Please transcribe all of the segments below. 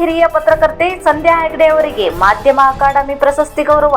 ಹಿರಿಯ ಪತ್ರಕರ್ತೆ ಸಂಧ್ಯಾ ಹೆಗ್ಡೆ ಅವರಿಗೆ ಮಾಧ್ಯಮ ಅಕಾಡೆಮಿ ಪ್ರಶಸ್ತಿ ಗೌರವ.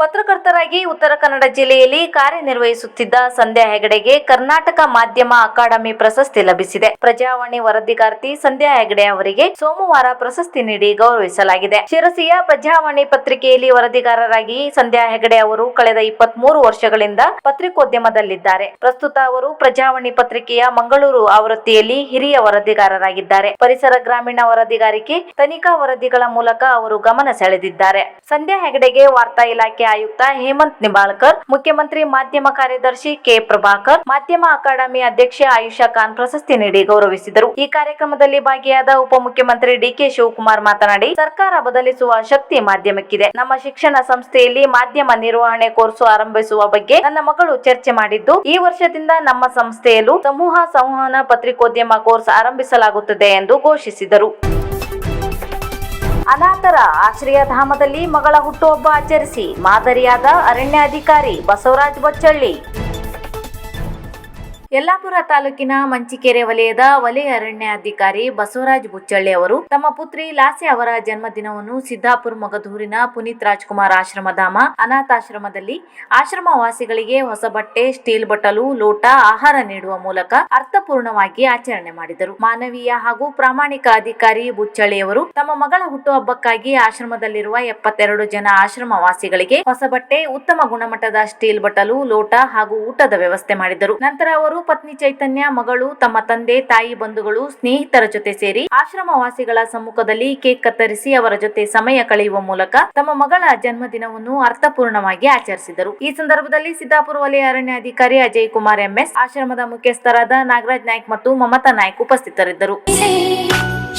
ಪತ್ರಕರ್ತರಾಗಿ ಉತ್ತರ ಕನ್ನಡ ಜಿಲ್ಲೆಯಲ್ಲಿ ಕಾರ್ಯನಿರ್ವಹಿಸುತ್ತಿದ್ದ ಸಂಧ್ಯಾ ಹೆಗಡೆಗೆ ಕರ್ನಾಟಕ ಮಾಧ್ಯಮ ಅಕಾಡೆಮಿ ಪ್ರಶಸ್ತಿ ಲಭಿಸಿದೆ. ಪ್ರಜಾವಾಣಿ ವರದಿಗಾರ್ತಿ ಸಂಧ್ಯಾ ಹೆಗಡೆ ಅವರಿಗೆ ಸೋಮವಾರ ಪ್ರಶಸ್ತಿ ನೀಡಿ ಗೌರವಿಸಲಾಗಿದೆ. ಶಿರಸಿಯ ಪ್ರಜಾವಾಣಿ ಪತ್ರಿಕೆಯಲ್ಲಿ ವರದಿಗಾರರಾಗಿ ಸಂಧ್ಯಾ ಹೆಗಡೆ ಅವರು ಕಳೆದ ಇಪ್ಪತ್ಮೂರು ವರ್ಷಗಳಿಂದ ಪತ್ರಿಕೋದ್ಯಮದಲ್ಲಿದ್ದಾರೆ. ಪ್ರಸ್ತುತ ಅವರು ಪ್ರಜಾವಾಣಿ ಪತ್ರಿಕೆಯ ಮಂಗಳೂರು ಆವೃತ್ತಿಯಲ್ಲಿ ಹಿರಿಯ ವರದಿಗಾರರಾಗಿದ್ದಾರೆ. ಪರಿಸರ ಗ್ರಾಮೀಣ ವರದಿಗಾರಿಕೆ ತನಿಖಾ ವರದಿಗಳ ಮೂಲಕ ಅವರು ಗಮನ ಸೆಳೆದಿದ್ದಾರೆ. ಸಂಧ್ಯಾ ಹೆಗಡೆಗೆ ವಾರ್ತಾ ಇಲಾಖೆ ಆಯುಕ್ತ ಹೇಮಂತ್ ನಿಂಬಾಳ್ಕರ್, ಮುಖ್ಯಮಂತ್ರಿ ಮಾಧ್ಯಮ ಕಾರ್ಯದರ್ಶಿ ಕೆ ಪ್ರಭಾಕರ್, ಮಾಧ್ಯಮ ಅಕಾಡೆಮಿ ಅಧ್ಯಕ್ಷೆ ಆಯುಷಾ ಖಾನ್ ಪ್ರಶಸ್ತಿ ನೀಡಿ ಗೌರವಿಸಿದರು. ಈ ಕಾರ್ಯಕ್ರಮದಲ್ಲಿ ಭಾಗಿಯಾದ ಉಪಮುಖ್ಯಮಂತ್ರಿ ಡಿಕೆ ಶಿವಕುಮಾರ್ ಮಾತನಾಡಿ, ಸರ್ಕಾರ ಬದಲಿಸುವ ಶಕ್ತಿ ಮಾಧ್ಯಮಕ್ಕಿದೆ. ನಮ್ಮ ಶಿಕ್ಷಣ ಸಂಸ್ಥೆಯಲ್ಲಿ ಮಾಧ್ಯಮ ನಿರ್ವಹಣೆ ಕೋರ್ಸ್ ಆರಂಭಿಸುವ ಬಗ್ಗೆ ನನ್ನ ಮಗಳು ಚರ್ಚೆ ಮಾಡಿದ್ದು, ಈ ವರ್ಷದಿಂದ ನಮ್ಮ ಸಂಸ್ಥೆಯಲ್ಲೂ ಸಮೂಹ ಸಂವಹನ ಪತ್ರಿಕೋದ್ಯಮ ಕೋರ್ಸ್ ಆರಂಭಿಸಲಾಗುತ್ತದೆ ಎಂದು ಘೋಷಿಸಿದರು. ಅನಾಥರ ಆಶ್ರಯಧಾಮದಲ್ಲಿ ಮಗಳ ಹುಟ್ಟುಹಬ್ಬ ಆಚರಿಸಿ ಮಾದರಿಯಾದ ಅರಣ್ಯಾಧಿಕಾರಿ ಬಸವರಾಜ್ ಬೊಚ್ಚಳ್ಳಿ. ಯಲ್ಲಾಪುರ ತಾಲೂಕಿನ ಮಂಚಿಕೆರೆ ವಲಯದ ವಲಯ ಅರಣ್ಯಾಧಿಕಾರಿ ಬಸವರಾಜ್ ಬುಚ್ಚಳ್ಳಿ ಅವರು ತಮ್ಮ ಪುತ್ರಿ ಲಾಸೆ ಅವರ ಜನ್ಮದಿನವನ್ನು ಸಿದ್ದಾಪುರ ಮೊಗದೂರಿನ ಪುನೀತ್ ರಾಜ್ಕುಮಾರ್ ಆಶ್ರಮಧಾಮ ಅನಾಥಾಶ್ರಮದಲ್ಲಿ ಆಶ್ರಮ ವಾಸಿಗಳಿಗೆ ಹೊಸ ಬಟ್ಟೆ ಸ್ಟೀಲ್ ಬಟ್ಟಲು, ಲೋಟ, ಆಹಾರ ನೀಡುವ ಮೂಲಕ ಅರ್ಥಪೂರ್ಣವಾಗಿ ಆಚರಣೆ ಮಾಡಿದರು. ಮಾನವೀಯ ಹಾಗೂ ಪ್ರಾಮಾಣಿಕ ಅಧಿಕಾರಿ ಬುಚ್ಚಳ್ಳಿ ಅವರು ತಮ್ಮ ಮಗಳ ಹುಟ್ಟುಹಬ್ಬಕ್ಕಾಗಿ ಆಶ್ರಮದಲ್ಲಿರುವ ಎಪ್ಪತ್ತೆರಡು ಜನ ಆಶ್ರಮ ವಾಸಿಗಳಿಗೆ ಹೊಸ ಬಟ್ಟೆ ಉತ್ತಮ ಗುಣಮಟ್ಟದ ಸ್ಟೀಲ್ ಬಟ್ಟಲು, ಲೋಟ ಹಾಗೂ ಊಟದ ವ್ಯವಸ್ಥೆ ಮಾಡಿದರು. ನಂತರ ಅವರು ಪತ್ನಿ ಚೈತನ್ಯ, ಮಗಳು, ತಮ್ಮ ತಂದೆ, ತಾಯಿ, ಬಂಧುಗಳು, ಸ್ನೇಹಿತರ ಜೊತೆ ಸೇರಿ ಆಶ್ರಮ ವಾಸಿಗಳ ಸಮ್ಮುಖದಲ್ಲಿ ಕೇಕ್ ಕತ್ತರಿಸಿ ಅವರ ಜೊತೆ ಸಮಯ ಕಳೆಯುವ ಮೂಲಕ ತಮ್ಮ ಮಗಳ ಜನ್ಮದಿನವನ್ನು ಅರ್ಥಪೂರ್ಣವಾಗಿ ಆಚರಿಸಿದರು. ಈ ಸಂದರ್ಭದಲ್ಲಿ ಸಿದ್ದಾಪುರ ವಲಯ ಅರಣ್ಯಾಧಿಕಾರಿ ಅಜಯ್ ಕುಮಾರ್, ಎಂಎಸ್, ಆಶ್ರಮದ ಮುಖ್ಯಸ್ಥರಾದ ನಾಗರಾಜ್ ನಾಯ್ಕ್ ಮತ್ತು ಮಮತಾ ನಾಯ್ಕ್ ಉಪಸ್ಥಿತರಿದ್ದರು.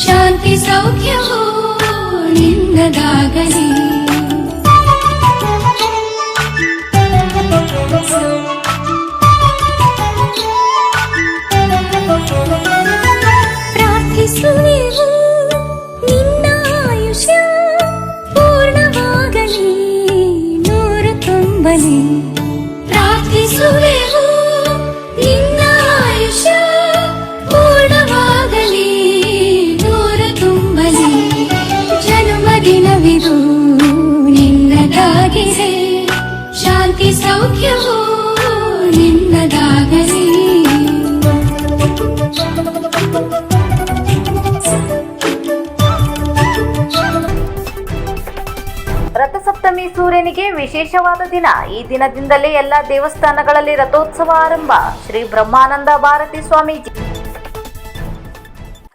ಶಾಂತಿ ಸೌಖ್ಯವೋ ನಿನ್ನದಾಗಲಿ. ವಿಶೇಷವಾದ ದಿನ. ಈ ದಿನದಿಂದಲೇ ಎಲ್ಲಾ ದೇವಸ್ಥಾನಗಳಲ್ಲಿ ರಥೋತ್ಸವ ಆರಂಭ. ಶ್ರೀ ಬ್ರಹ್ಮಾನಂದ ಭಾರತಿ ಸ್ವಾಮೀಜಿ.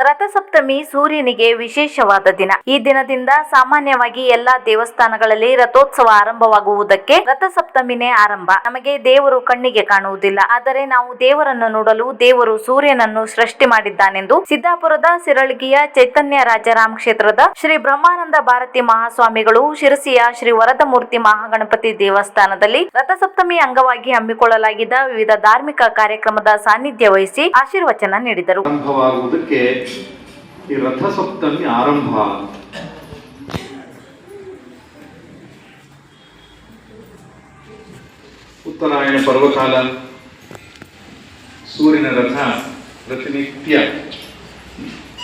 ರಥಸಪ್ತಮಿ ಸೂರ್ಯನಿಗೆ ವಿಶೇಷವಾದ ದಿನ. ಈ ದಿನದಿಂದ ಸಾಮಾನ್ಯವಾಗಿ ಎಲ್ಲಾ ದೇವಸ್ಥಾನಗಳಲ್ಲಿ ರಥೋತ್ಸವ ಆರಂಭವಾಗುವುದಕ್ಕೆ ರಥಸಪ್ತಮಿನೇ ಆರಂಭ. ನಮಗೆ ದೇವರು ಕಣ್ಣಿಗೆ ಕಾಣುವುದಿಲ್ಲ. ಆದರೆ ನಾವು ದೇವರನ್ನು ನೋಡಲು ದೇವರು ಸೂರ್ಯನನ್ನು ಸೃಷ್ಟಿ ಮಾಡಿದ್ದಾನೆಂದು ಸಿದ್ದಾಪುರದ ಸಿರಳಗಿಯ ಚೈತನ್ಯ ರಾಜಾರಾಮ್ ಕ್ಷೇತ್ರದ ಶ್ರೀ ಬ್ರಹ್ಮಾನಂದ ಭಾರತಿ ಮಹಾಸ್ವಾಮಿಗಳು ಶಿರಸಿಯ ಶ್ರೀ ವರದಮೂರ್ತಿ ಮಹಾಗಣಪತಿ ದೇವಸ್ಥಾನದಲ್ಲಿ ರಥಸಪ್ತಮಿ ಅಂಗವಾಗಿ ಹಮ್ಮಿಕೊಳ್ಳಲಾಗಿದ್ದ ವಿವಿಧ ಧಾರ್ಮಿಕ ಕಾರ್ಯಕ್ರಮದ ಸಾನ್ನಿಧ್ಯ ವಹಿಸಿ ಆಶೀರ್ವಚನ ನೀಡಿದರು. ಈ ರಥಸಪ್ತಮಿ ಆರಂಭ. ಉತ್ತರಾಯಣ ಪರ್ವಕಾಲ, ಸೂರ್ಯನ ರಥ ಪ್ರತಿನಿತ್ಯ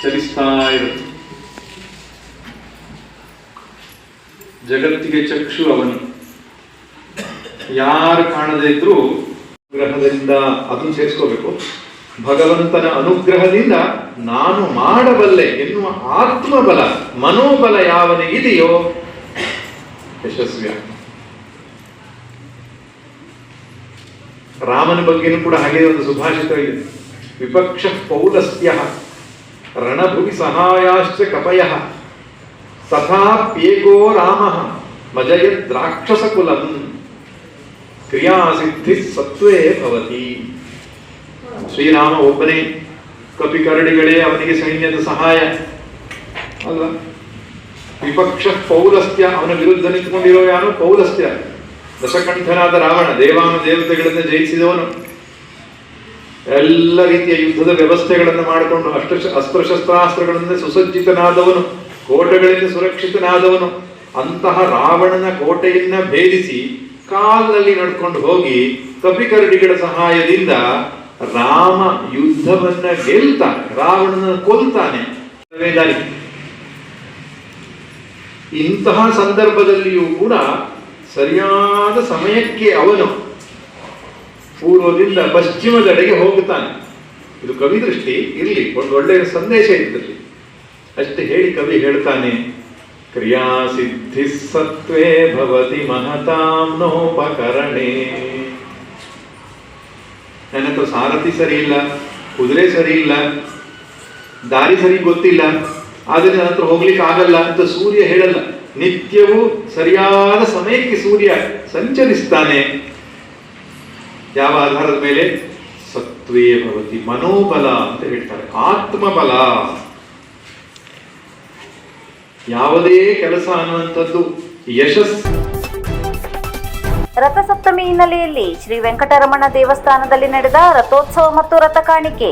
ಚಲಿಸ್ತಾ ಇರುತ್ತೆ. ಜಗತ್ತಿಗೆ ಚಕ್ಷು ಅವನು. ಯಾರು ಕಾಣದೇ ಇದ್ರೂ ಗ್ರಹದಿಂದ ಅದನ್ನು ಸೇರಿಸ್ಕೋಬೇಕು. ಭಗವಂತನ ಅನುಗ್ರಹದಿಂದ ನಾನು ಮಾಡಬಲ್ಲೆ ಎನ್ನುವ ಆತ್ಮಬಲ, ಮನೋಬಲ ಯಾವನಿಗಿದೆಯೋ ಯಶಸ್ವಿ ಆಗ್ತಾನೆ. ರಾಮನ ಬಗ್ಗೆನೂ ಕೂಡ ಹಾಗೆ ಒಂದು ಸುಭಾಷಿತ ಇದೆ ವಿಪಕ್ಷ ಪೌಲಸ್ಯ ರಣಭುವಿ ಸಹಾಯಾಶ್ಚ ಕಪಯ ತಥಾಪ್ಯೇಕೋ ರಾಮ ಮಜಯದ್ ರಾಕ್ಷಸ ಕುಲಂ ಕ್ರಿಯಾಸಿದ್ಧಿ ಸತ್ವೇ ಭವತಿ. ಶ್ರೀರಾಮ ಒಬ್ಬನೇ ಕಪಿ ಕರಡಿಗಳೇ ಅವನಿಗೆ ಸೈನ್ಯದ ಸಹಾಯ. ಅಲ್ಲ ವಿಪಕ್ಷ ಪೌಲಸ್ತ್ಯ ಅವನ ವಿರುದ್ಧ ನಿಂತುಕೊಂಡಿರೋ ಯಾರು? ಪೌಲಸ್ತ್ಯ. ದಶಕಂಠನಾದ ರಾವಣ, ದೇವಾನ ದೇವತೆಗಳನ್ನು ಜಯಿಸಿದವನು. ಎಲ್ಲ ರೀತಿಯ ಯುದ್ಧದ ವ್ಯವಸ್ಥೆಗಳನ್ನು ಮಾಡಿಕೊಂಡು ಅಷ್ಟ ಅಸ್ತ್ರಶಸ್ತ್ರಾಸ್ತ್ರಗಳಿಂದ ಸುಸಜ್ಜಿತನಾದವನು, ಕೋಟೆಗಳಿಂದ ಸುರಕ್ಷಿತನಾದವನು. ಅಂತಹ ರಾವಣನ ಕೋಟೆಯನ್ನ ಭೇದಿಸಿ ಕಾಲಿನಲ್ಲಿ ನಡ್ಕೊಂಡು ಹೋಗಿ ಕಪಿಕರಡಿಗಳ ಸಹಾಯದಿಂದ ರಾಮ ಯುದ್ಧವನ್ನ ಗೆಲ್ತಾನೆ, ರಾವಣನ ಕೊಲ್ತಾನೆ. ಇಂತಹ ಸಂದರ್ಭದಲ್ಲಿಯೂ ಕೂಡ ಸರಿಯಾದ ಸಮಯಕ್ಕೆ ಅವನು ಪೂರ್ವದಿಂದ ಪಶ್ಚಿಮದೆಡೆಗೆ ಹೋಗುತ್ತಾನೆ. ಇದು ಕವಿ ದೃಷ್ಟಿ, ಇರಲಿ, ಒಂದು ಒಳ್ಳೆಯ ಸಂದೇಶ ಇದ್ದಲ್ಲಿ ಅಷ್ಟೇ ಹೇಳಿ ಕವಿ ಹೇಳ್ತಾನೆ ಕ್ರಿಯಾಸಿದ್ಧಿ ಸತ್ವೇ ಭವತಿ ಮಹತಾಂ ನೋಪಕರಣೆ. ನನ್ನ ಹತ್ರ ಸಾರಥಿ ಸರಿ ಇಲ್ಲ ಕುದುರೆ ಸರಿ ಇಲ್ಲ ದಾರಿ ಸರಿ ಗೊತ್ತಿಲ್ಲ, ಆದರೆ ನನ್ನ ಹತ್ರ ಹೋಗ್ಲಿಕ್ಕೆ ಆಗಲ್ಲ ಅಂತ ಸೂರ್ಯ ಹೇಳಲ್ಲ. ನಿತ್ಯವೂ ಸರಿಯಾದ ಸಮಯಕ್ಕೆ ಸೂರ್ಯ ಸಂಚರಿಸ್ತಾನೆ. ಯಾವ ಆಧಾರದ ಮೇಲೆ? ಸತ್ವೇ ಭವತಿ ಮನೋಬಲ ಅಂತ ಹೇಳ್ತಾರೆ. ಆತ್ಮಬಲ. ಯಾವುದೇ ಕೆಲಸ ಅನ್ನುವಂಥದ್ದು ಯಶಸ್ಸು. ರಥಸಪ್ತಮಿ ಹಿನ್ನೆಲೆಯಲ್ಲಿ ಶ್ರೀ ವೆಂಕಟರಮಣ ದೇವಸ್ಥಾನದಲ್ಲಿ ನಡೆದ ರಥೋತ್ಸವ ಮತ್ತು ರಥ ಕಾಣಿಕೆ.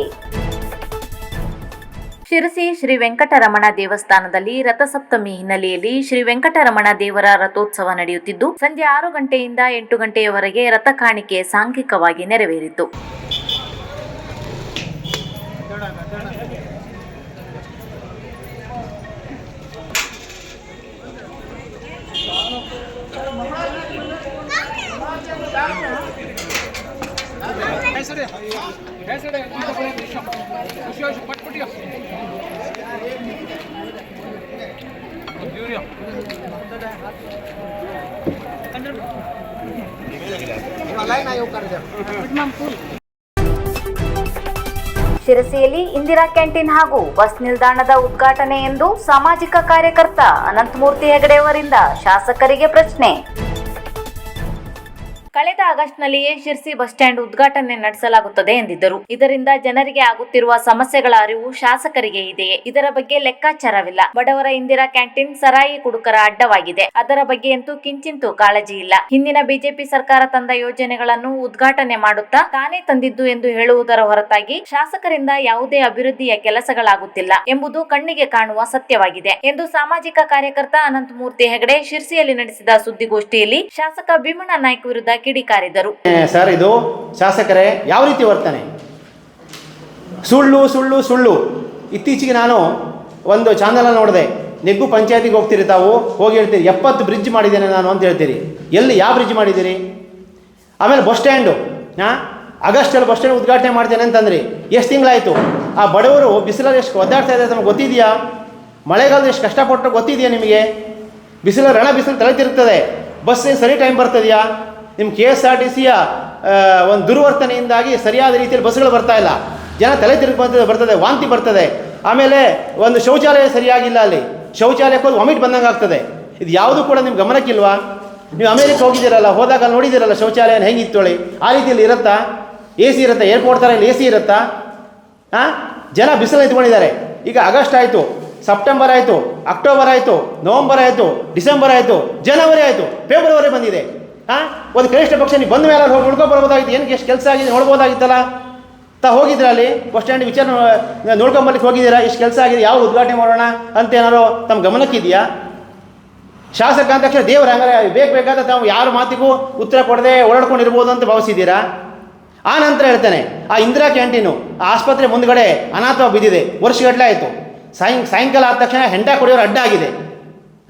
ಶಿರಸಿ ಶ್ರೀ ವೆಂಕಟರಮಣ ದೇವಸ್ಥಾನದಲ್ಲಿ ರಥಸಪ್ತಮಿ ಹಿನ್ನೆಲೆಯಲ್ಲಿ ಶ್ರೀ ವೆಂಕಟರಮಣ ದೇವರ ರಥೋತ್ಸವ ನಡೆಯುತ್ತಿದ್ದು, ಸಂಜೆ ಆರು ಗಂಟೆಯಿಂದ ಎಂಟು ಗಂಟೆಯವರೆಗೆ ರಥ ಕಾಣಿಕೆ ಸಾಂಘಿಕವಾಗಿ ನೆರವೇರಿತು. ಶಿರಸಿಯಲ್ಲಿ ಇಂದಿರಾ ಕ್ಯಾಂಟೀನ್ ಹಾಗೂ ಬಸ್ ನಿಲ್ದಾಣದ ಉದ್ಘಾಟನೆ ಎಂದು ಸಾಮಾಜಿಕ ಕಾರ್ಯಕರ್ತ ಅನಂತಮೂರ್ತಿ ಹೆಗಡೆಯವರಿಂದ ಶಾಸಕರಿಗೆ ಪ್ರಶ್ನೆ. ಕಳೆದ ಆಗಸ್ಟ್ನಲ್ಲಿಯೇ ಶಿರ್ಸಿ ಬಸ್ ಸ್ಟ್ಯಾಂಡ್ ಉದ್ಘಾಟನೆ ನಡೆಸಲಾಗುತ್ತದೆ ಎಂದಿದ್ದರು. ಇದರಿಂದ ಜನರಿಗೆ ಆಗುತ್ತಿರುವ ಸಮಸ್ಯೆಗಳ ಅರಿವು ಶಾಸಕರಿಗೆ ಇದೆಯೇ? ಇದರ ಬಗ್ಗೆ ಲೆಕ್ಕಾಚಾರವಿಲ್ಲ. ಬಡವರ ಇಂದಿರಾ ಕ್ಯಾಂಟೀನ್ ಸರಾಯಿ ಕುಡುಕರ ಅಡ್ಡವಾಗಿದೆ. ಅದರ ಬಗ್ಗೆ ಅಂತೂ ಕಿಂಚಿಂತೂ ಕಾಳಜಿ ಇಲ್ಲ. ಹಿಂದಿನ ಬಿಜೆಪಿ ಸರ್ಕಾರ ತಂದ ಯೋಜನೆಗಳನ್ನು ಉದ್ಘಾಟನೆ ಮಾಡುತ್ತಾ ತಾನೇ ತಂದಿದ್ದು ಎಂದು ಹೇಳುವುದರ ಹೊರತಾಗಿ ಶಾಸಕರಿಂದ ಯಾವುದೇ ಅಭಿವೃದ್ಧಿಯ ಕೆಲಸಗಳಾಗುತ್ತಿಲ್ಲ ಎಂಬುದು ಕಣ್ಣಿಗೆ ಕಾಣುವ ಸತ್ಯವಾಗಿದೆ ಎಂದು ಸಾಮಾಜಿಕ ಕಾರ್ಯಕರ್ತ ಅನಂತಮೂರ್ತಿ ಹೆಗಡೆ ಶಿರ್ಸಿಯಲ್ಲಿ ನಡೆಸಿದ ಸುದ್ದಿಗೋಷ್ಠಿಯಲ್ಲಿ ಶಾಸಕ ಭೀಮಣ್ಣ ನಾಯ್ಕ ವಿರುದ್ಧ ಕಿಡಿಕಾರಿದರು. ಸರ್, ಇದು ಶಾಸಕರೇ ಯಾವ ರೀತಿ ವರ್ತನೆ? ಸುಳ್ಳು ಸುಳ್ಳು ಸುಳ್ಳು. ಇತ್ತೀಚೆಗೆ ನಾನು ಒಂದು ಚಾನಲ್ ನೋಡಿದೆ. ನೆಗ್ಗು ಪಂಚಾಯತಿಗೆ ಹೋಗ್ತೀರಿ ತಾವು, ಹೋಗಿ ಹೇಳ್ತೀರಿ. ಎಪ್ಪತ್ತು ಬ್ರಿಡ್ಜ್ ಮಾಡಿದ್ದೇನೆ ನಾನು ಅಂತ ಹೇಳ್ತೀರಿ. ಎಲ್ಲಿ ಯಾವ ಬ್ರಿಡ್ಜ್ ಮಾಡಿದ್ದೀರಿ? ಆಮೇಲೆ ಬಸ್ ಸ್ಟ್ಯಾಂಡು. ಹಾಂ? ಆಗಸ್ಟಲ್ಲಿ ಬಸ್ ಸ್ಟ್ಯಾಂಡ್ ಉದ್ಘಾಟನೆ ಮಾಡ್ತೇನೆ ಅಂತಂದ್ರಿ. ಎಷ್ಟು ತಿಂಗಳಾಯಿತು? ಆ ಬಡವರು ಬಿಸಿಲಲ್ಲಿ ಎಷ್ಟು ಒದ್ದಾಡ್ತಾ ಇದ್ದಾರೆ ನಮ್ಗೆ ಗೊತ್ತಿದೆಯಾ? ಮಳೆಗಾಲದ ಎಷ್ಟು ಕಷ್ಟಪಟ್ಟರು ಗೊತ್ತಿದೆಯಾ ನಿಮಗೆ? ಬಿಸಿಲು ರಣ ಬಿಸಿಲು ತಲೆ ತಿರುಗ್ತದೆ ಬಸ್ ಸರಿ ಟೈಮ್ ಬರ್ತದೆಯಾ? ನಿಮ್ಮ ಕೆ ಎಸ್ ಆರ್ ಟಿ ಒಂದು ದುರ್ವರ್ತನೆಯಿಂದಾಗಿ ಸರಿಯಾದ ರೀತಿಯಲ್ಲಿ ಬಸ್ಗಳು ಬರ್ತಾ ಇಲ್ಲ. ಜನ ತಲೆ ತಿರುಗಿ ಬರ್ತದೆ, ವಾಂತಿ ಬರ್ತದೆ. ಆಮೇಲೆ ಒಂದು ಶೌಚಾಲಯ ಸರಿಯಾಗಿಲ್ಲ ಅಲ್ಲಿ. ಶೌಚಾಲಯಕ್ಕೆ ಹೋಗಿ ವಾಮಿಟ್ ಬಂದಂಗೆ ಆಗ್ತದೆ. ಇದು ಯಾವುದು ಕೂಡ ನಿಮ್ಮ ಗಮನಕ್ಕಿಲ್ವಾ? ನೀವು ಅಮೇರಿಕ ಹೋಗಿದ್ದೀರಲ್ಲ, ಹೋದಾಗ ಅಲ್ಲಿ ನೋಡಿದ್ದೀರಲ್ಲ ಶೌಚಾಲಯ ಹೆಂಗಿತ್ತೋಳಿ ಆ ರೀತಿಯಲ್ಲಿ ಇರುತ್ತಾ? ಎ ಸಿ ಇರುತ್ತಾ? ಏರ್ಪೋರ್ಟ್ ಥರ ಇಲ್ಲಿ ಎ ಸಿ ಇರುತ್ತಾ? ಹಾಂ ಜನ ಬಿಸಿಲು ನಿಂತ್ಕೊಂಡಿದ್ದಾರೆ. ಈಗ ಆಗಸ್ಟ್ ಆಯಿತು, ಸೆಪ್ಟೆಂಬರ್ ಆಯಿತು, ಅಕ್ಟೋಬರ್ ಆಯಿತು, ನವಂಬರ್ ಆಯಿತು, ಡಿಸೆಂಬರ್ ಆಯಿತು, ಜನವರಿ ಆಯಿತು, ಫೆಬ್ರವರಿ ಬಂದಿದೆ. ಹಾಂ ಒಂದು ಕನಿಷ್ಠ ಪಕ್ಷ ನೀವು ಬಂದ ಮೇಲೆ ಹೋಗಿ ನೋಡ್ಕೊಬರ್ಬೋದಾಗಿತ್ತು ಏನು ಎಷ್ಟು ಕೆಲಸ ಆಗಿದೆ ನೋಡ್ಬೋದಾಗಿತ್ತಲ್ಲ? ತಾ ಹೋಗಿದ್ರೆ ಅಲ್ಲಿ? ಬಸ್ ಸ್ಟ್ಯಾಂಡ್ ವಿಚಾರ ನೋಡ್ಕೊಂಬರ್ಲಿಕ್ಕೆ ಹೋಗಿದ್ದೀರಾ? ಇಷ್ಟು ಕೆಲಸ ಆಗಿದೆ? ಯಾವ ಉದ್ಘಾಟನೆ ಮಾಡೋಣ ಅಂತ ಏನಾದ್ರು ತಮ್ಮ ಗಮನಕ್ಕಿದೆಯಾ? ಶಾಸಕ ಅಂದ ತಕ್ಷಣ ದೇವರ ಹಂಗಾರೆ ಬೇಕು ಬೇಕಾದ ತಾವು ಯಾರ ಮಾತಿಗೂ ಉತ್ತರ ಕೊಡದೆ ಓಡಾಡ್ಕೊಂಡಿರ್ಬೋದು ಅಂತ ಭಾವಿಸಿದ್ದೀರಾ? ಆ ನಂತರ ಹೇಳ್ತಾನೆ, ಆ ಇಂದಿರಾ ಕ್ಯಾಂಟೀನು ಆ ಆಸ್ಪತ್ರೆ ಮುಂದ್ಗಡೆ ಅನಾಥ ಬಿದ್ದಿದೆ. ವರ್ಷಗಟ್ಟಲೆ ಆಯಿತು. ಸಾಯಂ ಸಾಯಂಕಾಲ ಆದ ತಕ್ಷಣ ಹೆಂಡ ಕುಡಿಯೋರು ಅಡ್ಡ ಆಗಿದೆ.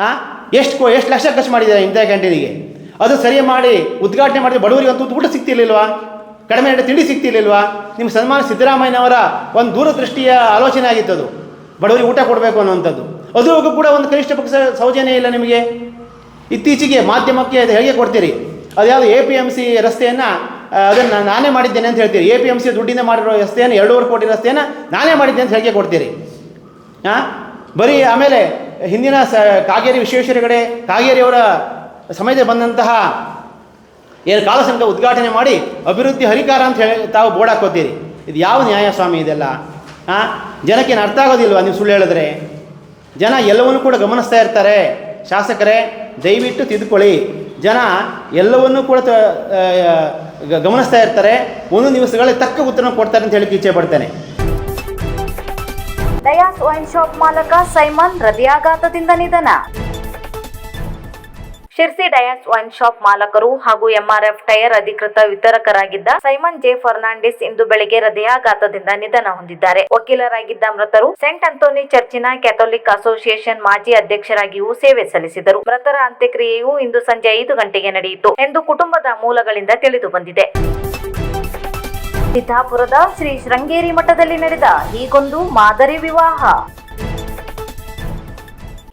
ಹಾಂ ಎಷ್ಟು ಎಷ್ಟು ಲಕ್ಷ ಖರ್ಚು ಮಾಡಿದ್ದಾರೆ ಇಂದಿರಾ ಕ್ಯಾಂಟೀನಿಗೆ? ಅದು ಸರಿ ಮಾಡಿ, ಉದ್ಘಾಟನೆ ಮಾಡಿದ್ರೆ ಬಡವರಿಗೆ ಅಂತೂ ಊಟ ಸಿಗ್ತಿರ್ಲಿಲ್ವಾ? ಕಡಿಮೆ ರೇಟ್ ತಿಂಡಿ ಸಿಗ್ತಿರ್ಲಿಲ್ವಾ? ನಿಮ್ಮ ಸನ್ಮಾನ ಸಿದ್ದರಾಮಯ್ಯನವರ ಒಂದು ದೂರದೃಷ್ಟಿಯ ಆಲೋಚನೆ ಆಗಿತ್ತು ಅದು ಬಡವರಿಗೆ ಊಟ ಕೊಡಬೇಕು ಅನ್ನುವಂಥದ್ದು. ಅದ್ರಿಗೂ ಕೂಡ ಒಂದು ಕನಿಷ್ಠ ಪಕ್ಷ ಸೌಜನ್ಯ ಇಲ್ಲ ನಿಮಗೆ? ಇತ್ತೀಚೆಗೆ ಮಾಧ್ಯಮಕ್ಕೆ ಅದು ಹೇಗೆ ಕೊಡ್ತೀರಿ? ಅದ್ಯಾವುದು ಎ ಪಿ ಎಂ ಸಿ ರಸ್ತೆಯನ್ನು ಅದನ್ನು ನಾನೇ ಮಾಡಿದ್ದೇನೆ ಅಂತ ಹೇಳ್ತೀರಿ. ಎ ಪಿ ಎಂ ಸಿ ದುಡ್ಡಿಂದ ಮಾಡಿರೋ ರಸ್ತೆಯನ್ನು, ಎರಡೂವರೆ ಕೋಟಿ ರಸ್ತೆಯನ್ನು ನಾನೇ ಮಾಡಿದ್ದೆ ಅಂತ ಹೇಳಿಕೆ ಕೊಡ್ತೀರಿ? ಹಾಂ ಬರೀ ಆಮೇಲೆ ಹಿಂದಿನ ಸ, ಕಾಗೇರಿ ವಿಶ್ವೇಶ್ವರ ಕಡೆ ಕಾಗೇರಿಯವರ ಸಮಯದಲ್ಲಿ ಬಂದಂತಹ ಏನು ಕಾಲಸಂಘ ಉದ್ಘಾಟನೆ ಮಾಡಿ ಅಭಿವೃದ್ಧಿ ಹರಿಕಾರ ಅಂತ ಹೇಳಿ ತಾವು ಬೋರ್ಡ್ ಹಾಕೋತೀರಿ. ಇದು ಯಾವ ನ್ಯಾಯ ಸ್ವಾಮಿ ಇದೆಲ್ಲ? ಹಾಂ ಜನಕ್ಕೇನು ಅರ್ಥ ಆಗೋದಿಲ್ವಾ ನೀವು ಸುಳ್ಳು ಹೇಳಿದ್ರೆ? ಜನ ಎಲ್ಲವನ್ನೂ ಕೂಡ ಗಮನಿಸ್ತಾ ಇರ್ತಾರೆ. ಶಾಸಕರೇ, ದಯವಿಟ್ಟು ತಿದ್ದುಕೊಳ್ಳಿ ಜನ ಎಲ್ಲವನ್ನೂ ಕೂಡ ಗಮನಿಸ್ತಾ ಇರ್ತಾರೆ. ಒಂದು ದಿವಸಗಳಲ್ಲಿ ತಕ್ಕ ಉತ್ತರ ಕೊಡ್ತಾರೆ ಅಂತ ಹೇಳಿ ಇಚ್ಛೆ ಪಡ್ತೇನೆ. ಡಯಾಸ್ ವೈನ್ ಶಾಪ್ ಮಾಲಕ ಸೈಮನ್ ಹೃದಯಾಘಾತದಿಂದ ನಿಧನ. ಶಿರ್ಸಿ ಡಯಾಸ್ ವೈನ್ ಶಾಪ್ ಮಾಲಕರು ಹಾಗೂ ಎಂಆರ್ಎಫ್ ಟೈರ್ ಅಧಿಕೃತ ವಿತರಕರಾಗಿದ್ದ ಸೈಮನ್ ಜೆ ಫರ್ನಾಂಡಿಸ್ ಇಂದು ಬೆಳಗ್ಗೆ ಹೃದಯಾಘಾತದಿಂದ ನಿಧನ ಹೊಂದಿದ್ದಾರೆ. ವಕೀಲರಾಗಿದ್ದ ಮೃತರು ಸೆಂಟ್ ಅಂತೋನಿ ಚರ್ಚಿನ ಕ್ಯಾಥೋಲಿಕ್ ಅಸೋಸಿಯೇಷನ್ ಮಾಜಿ ಅಧ್ಯಕ್ಷರಾಗಿಯೂ ಸೇವೆ ಸಲ್ಲಿಸಿದರು. ಮೃತರ ಅಂತ್ಯಕ್ರಿಯೆಯು ಇಂದು ಸಂಜೆ ಐದು ಗಂಟೆಗೆ ನಡೆಯಿತು ಎಂದು ಕುಟುಂಬದ ಮೂಲಗಳಿಂದ ತಿಳಿದು ಬಂದಿದೆ ಸಿದ್ದಾಪುರದ ಶ್ರೀ ಶೃಂಗೇರಿ ಮಠದಲ್ಲಿ ನಡೆದ ಹೀಗೊಂದು ಮಾದರಿ ವಿವಾಹ.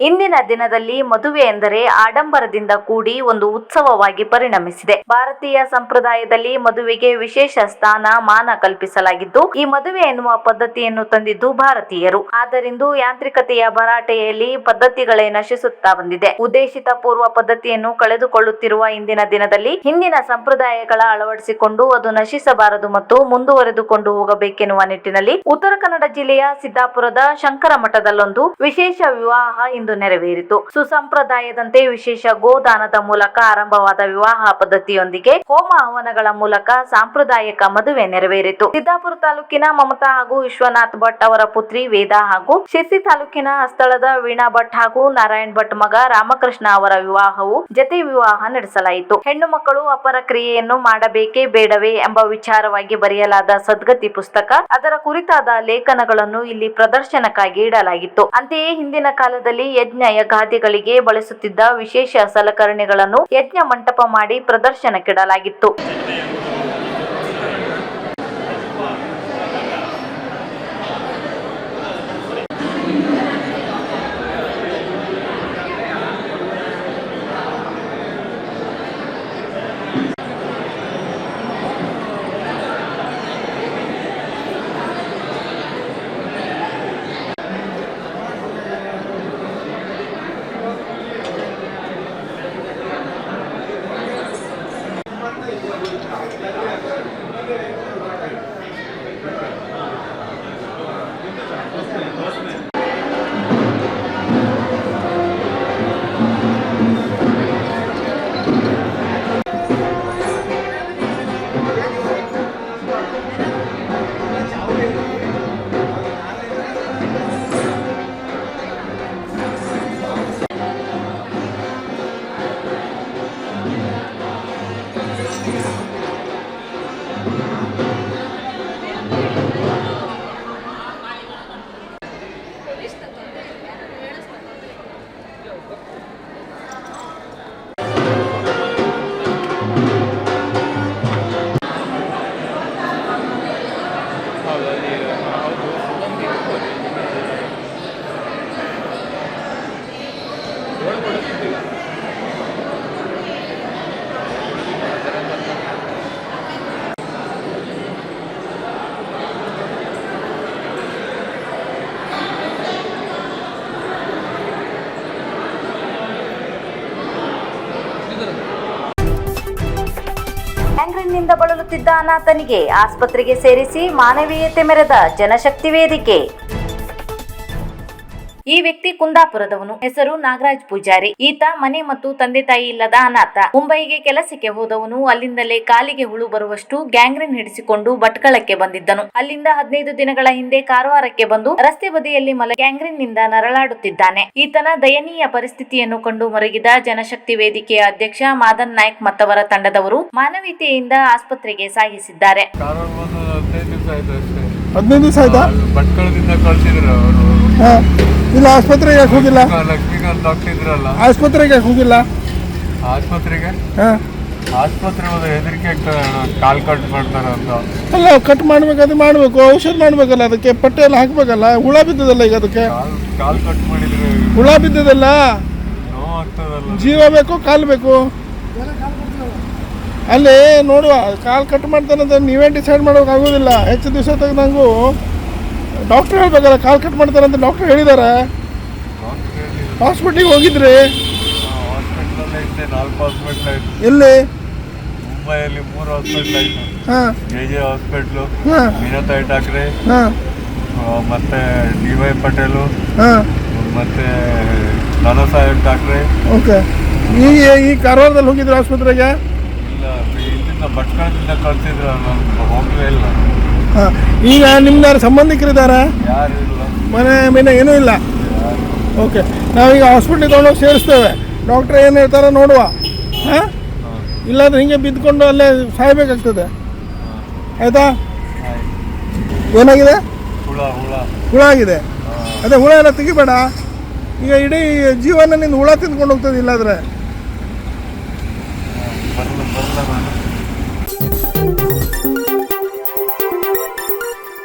ಇಂದಿನ ದಿನದಲ್ಲಿ ಮದುವೆ ಎಂದರೆ ಆಡಂಬರದಿಂದ ಕೂಡಿ ಒಂದು ಉತ್ಸವವಾಗಿ ಪರಿಣಮಿಸಿದೆ. ಭಾರತೀಯ ಸಂಪ್ರದಾಯದಲ್ಲಿ ಮದುವೆಗೆ ವಿಶೇಷ ಸ್ಥಾನ ಮಾನ ಕಲ್ಪಿಸಲಾಗಿದ್ದು, ಈ ಮದುವೆ ಎನ್ನುವ ಪದ್ಧತಿಯನ್ನು ತಂದಿದ್ದು ಭಾರತೀಯರು. ಆದ್ದರಿಂದ ಯಾಂತ್ರಿಕತೆಯ ಭರಾಟೆಯಲ್ಲಿ ಪದ್ಧತಿಗಳೇ ನಶಿಸುತ್ತಾ ಬಂದಿದೆ. ಉದ್ದೇಶಿತ ಪೂರ್ವ ಪದ್ಧತಿಯನ್ನು ಕಳೆದುಕೊಳ್ಳುತ್ತಿರುವ ಇಂದಿನ ದಿನದಲ್ಲಿ ಹಿಂದಿನ ಸಂಪ್ರದಾಯಗಳ ಅಳವಡಿಸಿಕೊಂಡು ಅದು ನಶಿಸಬಾರದು ಮತ್ತು ಮುಂದುವರೆದುಕೊಂಡು ಹೋಗಬೇಕೆನ್ನುವ ನಿಟ್ಟಿನಲ್ಲಿ ಉತ್ತರ ಕನ್ನಡ ಜಿಲ್ಲೆಯ ಸಿದ್ದಾಪುರದ ಶಂಕರ ಮಠದಲ್ಲೊಂದು ವಿಶೇಷ ವಿವಾಹ ಇಂದು ನೆರವೇರಿತು. ಸುಸಂಪ್ರದಾಯದಂತೆ ವಿಶೇಷ ಗೋದಾನದ ಮೂಲಕ ಆರಂಭವಾದ ವಿವಾಹ ಪದ್ಧತಿಯೊಂದಿಗೆ ಹೋಮ ಹವನಗಳ ಮೂಲಕ ಸಾಂಪ್ರದಾಯಿಕ ಮದುವೆ ನೆರವೇರಿತು. ಸಿದ್ದಾಪುರ ತಾಲೂಕಿನ ಮಮತಾ ಹಾಗೂ ವಿಶ್ವನಾಥ್ ಭಟ್ ಅವರ ಪುತ್ರಿ ವೇದಾ ಹಾಗೂ ಶಿರ್ಸಿ ತಾಲೂಕಿನ ಸ್ಥಳದ ವೀಣಾ ಭಟ್ ಹಾಗೂ ನಾರಾಯಣ್ ಭಟ್ ಮಗ ರಾಮಕೃಷ್ಣ ಅವರ ವಿವಾಹವು ಜತೆ ವಿವಾಹ ನಡೆಸಲಾಯಿತು. ಹೆಣ್ಣು ಮಕ್ಕಳು ಅಪರ ಕ್ರಿಯೆಯನ್ನು ಮಾಡಬೇಕೇ ಬೇಡವೇ ಎಂಬ ವಿಚಾರವಾಗಿ ಬರೆಯಲಾದ ಸದ್ಗತಿ ಪುಸ್ತಕ, ಅದರ ಕುರಿತಾದ ಲೇಖನಗಳನ್ನು ಇಲ್ಲಿ ಪ್ರದರ್ಶನಕ್ಕಾಗಿ ಇಡಲಾಗಿತ್ತು. ಅಂತೆಯೇ ಹಿಂದಿನ ಕಾಲದಲ್ಲಿ ಯಜ್ಞ ಯಗಾದಿಗಳಿಗೆ ಬಳಸುತ್ತಿದ್ದ ವಿಶೇಷ ಸಲಕರಣೆಗಳನ್ನು ಯಜ್ಞ ಮಂಟಪ ಮಾಡಿ ಪ್ರದರ್ಶನಕ್ಕಿಡಲಾಗಿತ್ತು. ಬಳಲುತ್ತಿದ್ದ ಅನಾಥನಿಗೆ ಆಸ್ಪತ್ರೆಗೆ ಸೇರಿಸಿ ಮಾನವೀಯತೆ ಮೆರೆದ ಜನಶಕ್ತಿ ವೇದಿಕೆ. ವ್ಯಕ್ತಿ ಕುಂದಾಪುರದವನು. ಹೆಸರು ನಾಗರಾಜ್ ಪೂಜಾರಿ. ಈತ ಮನೆ ಮತ್ತು ತಂದೆ ತಾಯಿ ಇಲ್ಲದ ಅನಾಥ. ಮುಂಬೈಗೆ ಕೆಲಸಕ್ಕೆ ಹೋದವನು ಅಲ್ಲಿಂದಲೇ ಕಾಲಿಗೆ ಹುಳು ಬರುವಷ್ಟು ಗ್ಯಾಂಗ್ರೀನ್ ಹಿಡಿಸಿಕೊಂಡು ಭಟ್ಕಳಕ್ಕೆ ಬಂದಿದ್ದನು. ಅಲ್ಲಿಂದ ಹದಿನೈದು ದಿನಗಳ ಹಿಂದೆ ಕಾರವಾರಕ್ಕೆ ಬಂದು ರಸ್ತೆ ಬದಿಯಲ್ಲಿ ಮಲ ಗ್ಯಾಂಗ್ರೀನ್ನಿಂದ ನರಳಾಡುತ್ತಿದ್ದಾನೆ. ಈತನ ದಯನೀಯ ಪರಿಸ್ಥಿತಿಯನ್ನು ಕಂಡು ಮರಗಿದ ಜನಶಕ್ತಿ ವೇದಿಕೆಯ ಅಧ್ಯಕ್ಷ ಮಾದನ್ ನಾಯ್ಕ್ ಮತ್ತವರ ತಂಡದವರು ಮಾನವೀಯತೆಯಿಂದ ಆಸ್ಪತ್ರೆಗೆ ಸಾಗಿಸಿದ್ದಾರೆ. ಹದಿನೈದು ದಿವಸ ಆಯ್ತು? ಭಟ್ಕಳದಿಂದ ಕಳ್ಸಿದ್ರು ಅವರು. ಹಾಂ. ಇಲ್ಲ ಆಸ್ಪತ್ರೆಗೆ ಯಾಕೆ ಹೋಗಿಲ್ಲ? ಲಕ್ಷ್ಮೀಕಾಂತ್ ಡಾಕ್ಟರ್ ಇದ್ರಲ್ಲ ಆಸ್ಪತ್ರೆಗೆ ಯಾಕೆ ಹೋಗಿಲ್ಲ? ಆಸ್ಪತ್ರೆಗೆ? ಹಾಂ. ಆಸ್ಪತ್ರೆ ಹೋದ ಹೆದರಿಕೆ ಕಾಲ್ ಕಟ್ ಮಾಡ್ತಾರೆ ಅಂತ. ಅಲ್ಲ ಕಟ್ ಮಾಡ್ಬೇಕಾದ್ರೆ ಮಾಡಬೇಕು ಔಷಧ ಮಾಡಬೇಕಲ್ಲ ಅದಕ್ಕೆ ಪಟ್ಟೆ ಎಲ್ಲ ಹಾಕಬೇಕಲ್ಲ ಹುಳ ಬಿದ್ದದಲ್ಲ ಈಗ ಅದಕ್ಕೆ? ಕಾಲ್ ಕಾಲ್ ಕಟ್ ಮಾಡಿದ್ರೆ ಹುಳ ಬಿದ್ದದಲ್ಲ? ನೋವು ಆಗ್ತದಲ್ಲ. ಜೀವ ಬೇಕು ಕಾಲು ಬೇಕು? ಅಲ್ಲಿ ನೋಡುವ ಕಾಲು ಕಟ್ ಮಾಡ್ತಾನಂತ ನೀವೇ ಡಿಸೈಡ್ ಮಾಡೋಕ್ಕಾಗೋದಿಲ್ಲ ಹೆಚ್ಚು ದಿವಸ ತೆಗೆದಂಗೂ ಡಾಕ್ಟ್ರ್ ಹೇಳ್ಬೇಕಲ್ಲ ಕಾಲು ಕಟ್ ಮಾಡ್ತಾರಂತ ಡಾಕ್ಟ್ರ್ ಹೇಳಿದ್ದಾರೆ ಹಾಸ್ಪಿಟ್ಲಿಗೆ ಹೋಗಿದ್ರಿ? ಎಲ್ಲಿ? ಮುಂಬೈಯಲ್ಲಿ ಮೂರು ಹಾಸ್ಪಿಟ್ಲ್ ಆಯ್ತು. ಹಾಂ. ಜೆ ಜೆ ಹಾಸ್ಪಿಟ್ಲು ಹಾಂ. ಮೀನಾತಾಯಿ ಠಾಕ್ರೆ ಮತ್ತೆ ಡಿ ವೈ ಪಟೇಲು ಹಾಂ. ಮತ್ತೆ ನಾನಾ ಸಾಹೇಬ್ ಠಾಕ್ರೆ. ಓಕೆ. ಈ ಈ ಕಾರವಾರದಲ್ಲಿ ಹೋಗಿದ್ರು ಆಸ್ಪತ್ರೆಗೆ ಭಟ್ಕಳದಿಂದ ಕಳ್ಸಿದ್ರು ನಾನು ಹೋಗಲೇ ಇಲ್ಲ. ಹಾಂ. ಈಗ ನಿಮ್ದಾರು ಸಂಬಂಧಿಕರಿದ್ದಾರೆ? ಯಾರು ಇಲ್ಲ. ಮನೆ ಮೀನ ಏನೂ ಇಲ್ಲ. ಓಕೆ. ನಾವೀಗ ಹಾಸ್ಪಿಟ್ಲಿಗೆ ತೊಗೊಂಡೋಗಿ ಸೇರಿಸ್ತೇವೆ. ಡಾಕ್ಟ್ರ್ ಏನು ಹೇಳ್ತಾರೋ ನೋಡುವ. ಹಾಂ? ಇಲ್ಲಾಂದ್ರೆ ಹಿಂಗೆ ಬಿದ್ದುಕೊಂಡು ಅಲ್ಲೇ ಸಾಯ್ಬೇಕಾಗ್ತದೆ. ಆಯಿತಾ? ಏನಾಗಿದೆ? ಹುಳ ಹುಳ. ಹುಳ ಆಗಿದೆ. ಅದೇ ಹುಳ ಎಲ್ಲ ತೆಗಿಬೇಡ. ಈಗ ಇಡೀ ಜೀವನ ನಿಂದು ಹುಳ ತಿಂದ್ಕೊಂಡು ಹೋಗ್ತದೆ ಇಲ್ಲಾದ್ರೆ.